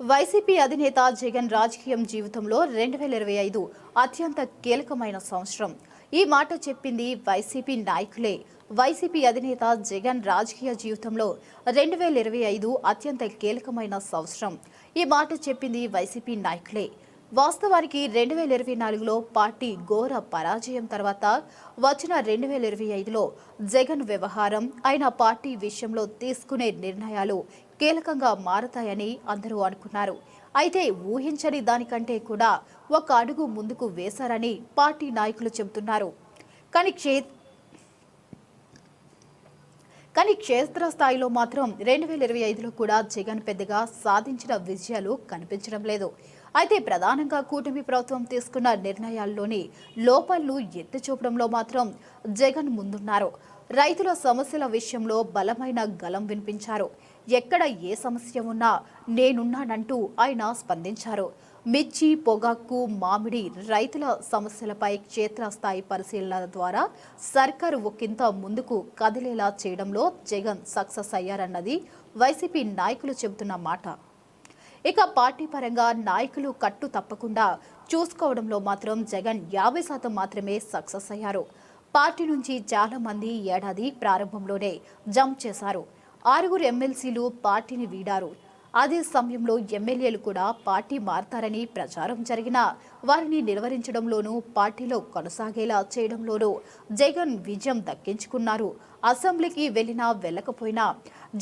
YCP అధినేత జగన్ రాజకీయం జీవితంలో రెండు వేల ఇరవై ఐదు అత్యంత కీలకమైన సంవత్సరం. ఈ మాట చెప్పింది వైసీపీ నాయకులే. వైసీపీ అధినేత జగన్ రాజకీయ జీవితంలో రెండు వేల ఇరవై ఐదు అత్యంత కీలకమైన సంవత్సరం. ఈ మాట చెప్పింది వైసీపీ నాయకులే. వాస్తవానికి రెండు వేల ఇరవై నాలుగులో పార్టీ ఘోర పరాజయం తర్వాత వచ్చిన రెండు వేల ఇరవై ఐదులో జగన్ వ్యవహారం ఆయన పార్టీ విషయంలో తీసుకునే నిర్ణయాలు కీలకంగా మారతాయని అందరూ అనుకున్నారు. అయితే ఊహించని దానికంటే కూడా ఒక అడుగు ముందుకు వేశారని పార్టీ నాయకులు చెబుతున్నారు. కానీ క్షే కానీ క్షేత్రస్థాయిలో మాత్రం రెండు వేల ఇరవై ఐదులో కూడా జగన్ పెద్దగా సాధించిన విజయాలు కనిపించడం లేదు. అయితే ప్రధానంగా కూటమి ప్రభుత్వం తీసుకున్న నిర్ణయాల్లోని లోపాలను ఎత్తి చూపడంలో మాత్రం జగన్ ముందున్నారు. రైతుల సమస్యల విషయంలో బలమైన గలం వినిపించారు. ఎక్కడ ఏ సమస్య ఉన్నా నేనున్నానంటూ ఆయన స్పందించారు. మిర్చి పొగాకు మామిడి రైతుల సమస్యలపై క్షేత్రస్థాయి పరిశీలన ద్వారా సర్కారు ఒకంత ముందుకు కదిలేలా చేయడంలో జగన్ సక్సెస్ అయ్యారన్నది వైసీపీ నాయకులు చెబుతున్న మాట. ఇక పార్టీ పరంగా నాయకులు కట్టు తప్పకుండా చూసుకోవడంలో మాత్రం జగన్ యాభై శాతం మాత్రమే సక్సెస్ అయ్యారు. పార్టీ నుంచి చాలా మంది ఏడాది ప్రారంభంలోనే జంప్ చేశారు. ఆరుగురు ఎమ్మెల్సీలు పార్టీని వీడారు. అదే సమయంలో ఎమ్మెల్యేలు కూడా పార్టీ మారతారని ప్రచారం జరిగినా వారిని నిలువరించడంలోనూ పార్టీలో కొనసాగేలా చేయడంలోనూ జగన్ విజయం దక్కించుకున్నారు. అసెంబ్లీకి వెళ్ళినా వెళ్ళకపోయినా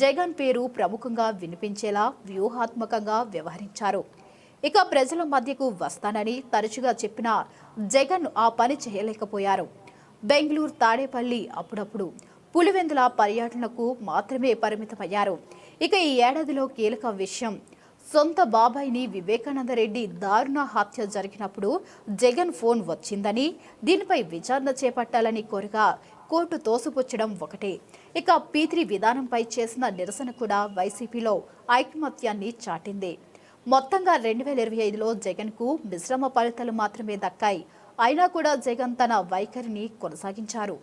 జగన్ పేరు ప్రముఖంగా వినిపించేలా వ్యూహాత్మకంగా వ్యవహరించారు. ఇక ప్రజల మధ్యకు వస్తానని తరచుగా చెప్పిన జగన్ ఆ పని చేయలేకపోయారు. బెంగళూరు తాడేపల్లి అప్పుడప్పుడు పులివెందుల పర్యటనకు మాత్రమే పరిమితమయ్యారు. ఇక ఈ ఏడాదిలో కీలక విషయం. సొంత బాబాయిని వివేకానంద రెడ్డి దారుణ హత్య జరిగినప్పుడు జగన్ ఫోన్ వచ్చిందని దీనిపై విచారణ చేపట్టాలని కోరగా కోర్టు తోసిపుచ్చడం ఒకటే. ఇక పీత్రి విధానంపై చేసిన నిరసన కూడా వైసీపీలో ఐకమత్యాన్ని చాటింది. మొత్తంగా రెండు వేల ఇరవై ఐదులో జగన్కు మిశ్రమ ఫలితాలు మాత్రమే దక్కాయి. అయినా కూడా జగన్ తన వైఖరిని కొనసాగించారు.